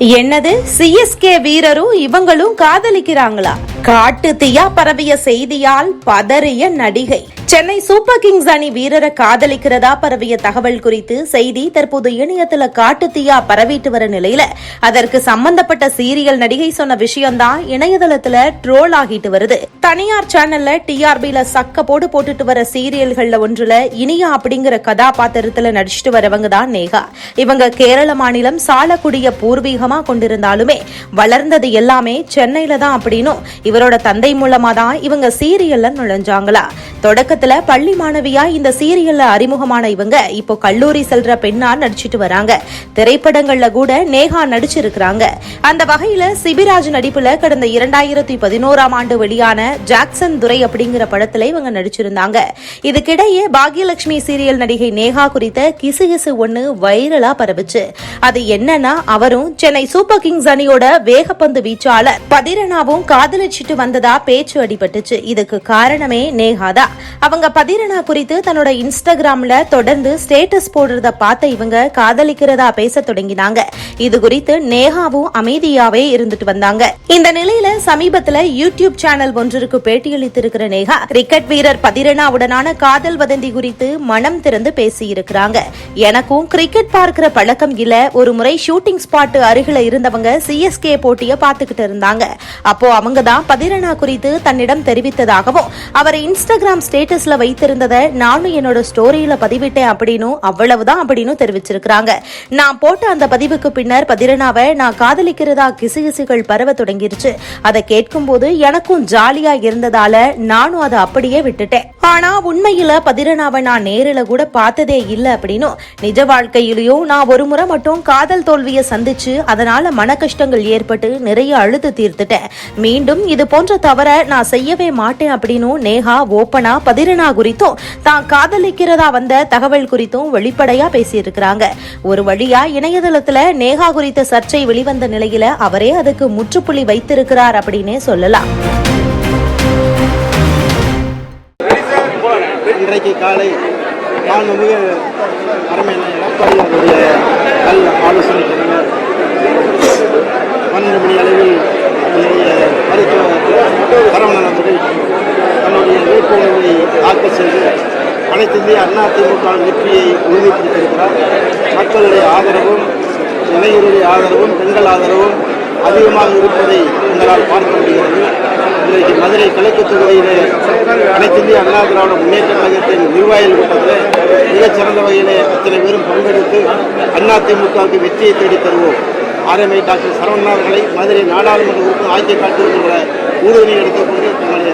என்னது? சிஎஸ்கே வீரரும் இவங்களும் காதலிக்கிறாங்களா? காட்டு தீயா பரவிய செய்தியால் பதறிய நடிகை. சென்னை சூப்பர் கிங்ஸ் அணி வீரரை காதலிக்கிறதா பரவிய தகவல் குறித்து செய்தி தற்போது இணையத்துல காட்டு தீயா பரவிட்டு வர நிலையில. அதற்கு சம்பந்தப்பட்ட சீரியல் நடிகை சொன்ன விஷயம்தான் இணையதளத்துல ட்ரோல் ஆகிட்டு வருது. தனியார் சேனல்ல டிஆர்பில சக்க போடு போட்டுட்டு வர சீரியல்கள்ல ஒன்றுல இனியா அப்படிங்கிற கதாபாத்திரத்துல நடிச்சிட்டு வரவங்க தான் நேகா. இவங்க கேரள மாநிலம் சாலக்குடிய பூர்வீகமா கொண்டிருந்தாலுமே வளர்ந்தது எல்லாமே சென்னையில தான் அப்படின்னும். இவரோட தந்தை மூலமா தான் இவங்க சீரியல்ல நுழைஞ்சாங்களா. தொடக்க தொடக்கத்துல பள்ளி மாணவியா இந்த சீரியல்ல அறிமுகமான இவங்க. இப்போ கல்லூரி செல்ற பெண்ணா நடிச்சிட்டு வராங்க. திரைப்படங்கள்ல கூட நேகா நடிச்சிருக்கிறாங்க. அந்த வகையில சிபிராஜ் நடிப்புல கடந்த இரண்டாயிரத்தி பதினோராம் ஆண்டு வெளியான ஜாக்சன் துரை அப்படிங்கிற படத்துல இவங்க நடிச்சிருந்தாங்க. இதுக்கிடையே பாக்யலட்சுமி சீரியல் நடிகை நேகா குறித்த கிசு கிசு ஒண்ணு வைரலா பரவுச்சு. அது என்னன்னா அவரும் சென்னை சூப்பர் கிங்ஸ் அணியோட வேகப்பந்து வீச்சாளர். பதிரனாவும் காதலிச்சிட்டு வந்ததா பேச்சு அடிபட்டுச்சு. இதுக்கு காரணமே நேகா தான் அவங்க பதிரனா குறித்து தன்னோட இன்ஸ்டாகிராம்ல தொடர்ந்து ஸ்டேட்டஸ் போடுறத பார்த்த இவங்க காதலிக்கிறதா பேச தொடங்கினாங்க. இது குறித்து நேகாவும் அமைதியாவே இருந்துட்டு வந்தாங்க. இந்த நிலையில சமீபத்துல யூடியூப் சேனல் ஒன்றிற்கு பேட்டியளித்திருக்கிற நேகா கிரிக்கெட் வீரர் பதிரனாவுடனான காதல் வதந்தி குறித்து மனம் திறந்து பேசியிருக்கிறாங்க. எனக்கும் கிரிக்கெட் பார்க்கிற பழக்கம் இல்ல. ஒரு முறை ஷூட்டிங் ஸ்பாட் அருகில இருந்தவங்க சிஎஸ்கே போட்டிய பாத்துக்கிட்டு இருந்தாங்க. அப்போ அவங்க தான் பதிரனா குறித்து தன்னிடம் தெரிவித்ததாகவும் அவரை இன்ஸ்டாகிராம் ஸ்டேட்டஸ் ஸ்டேட்டஸ்ல வைத்திருந்ததை நானும் என்னோட ஸ்டோரியில பதிவிட்டேன் அப்படின்னு அவ்வளவுதான் அப்படின்னு தெரிவிச்சிருக்கிறாங்க. நான் போட்ட அந்த பதிவுக்கு பின்னர் பதிரனாவை நான் காதலிக்கிறதா கிசுகிசுகள் பரவ தொடங்கிருச்சு. அதை கேட்கும்போது எனக்கும் ஜாலியா இருந்ததால நானும் அதை அப்படியே விட்டுட்டேன். ஆனா உண்மையில பதிரனாவை நான் நேரில கூட பார்த்ததே இல்லை அப்படின்னும் நிஜ வாழ்க்கையிலயும் நான் ஒரு முறை மட்டும் காதல் தோல்வியை சந்திச்சு அதனால மன கஷ்டங்கள் ஏற்பட்டு நிறைய அழுது தீர்த்துட்டேன். மீண்டும் இது போன்ற தவற நான் செய்யவே மாட்டேன் அப்படின்னும் நேஹா ஓப்பனா பதிரனா குறித்தும் தான் காதலிக்கிறதா வந்த தகவல் குறித்தும் வெளிப்படையா பேசியிருக்கிறாங்க. ஒரு வழியா இணையதளத்துல நேகா குறித்த சர்ச்சை வெளிவந்த நிலையில அவரே அதுக்கு முற்றுப்புள்ளி வைத்திருக்கிறார் அப்படின்னே சொல்லலாம். இன்றைக்கு காலை மாண்புமிகு அரமையான எடப்பாடி அவருடைய கல் ஆலோசனை பன்னெண்டு மணி அளவில் அனைத்து அண்ணா திமுக வெற்றியை உறுதிப்படுத்தியிருக்கிறார். மக்களுடைய ஆதரவும் இளைஞருடைய ஆதரவும் பெண்கள் ஆதரவும் அதிகமாக இருப்பதை எங்களால் பார்க்க முடிகிறது. இன்றைக்கு மதுரை கிழக்கு தொகுதியிலே அனைத்து அண்ணா திராவிட முன்னேற்ற கழகத்தின் நிர்வாகிகள் கூட்டத்தில் மிகச்சிறந்த வகையிலே அத்தனை பேரும் பங்கெடுத்து அண்ணா திமுகவுக்கு வெற்றியை தேடி தருவோம். ஆர்எம்ஐ டாக்டர் சரவணன் அவர்களை மதுரை நாடாளுமன்ற உறுப்பினர் ஆக்கிய காட்டியிருக்கின்ற உறுதுணை எடுத்துக்கொண்டு தங்களை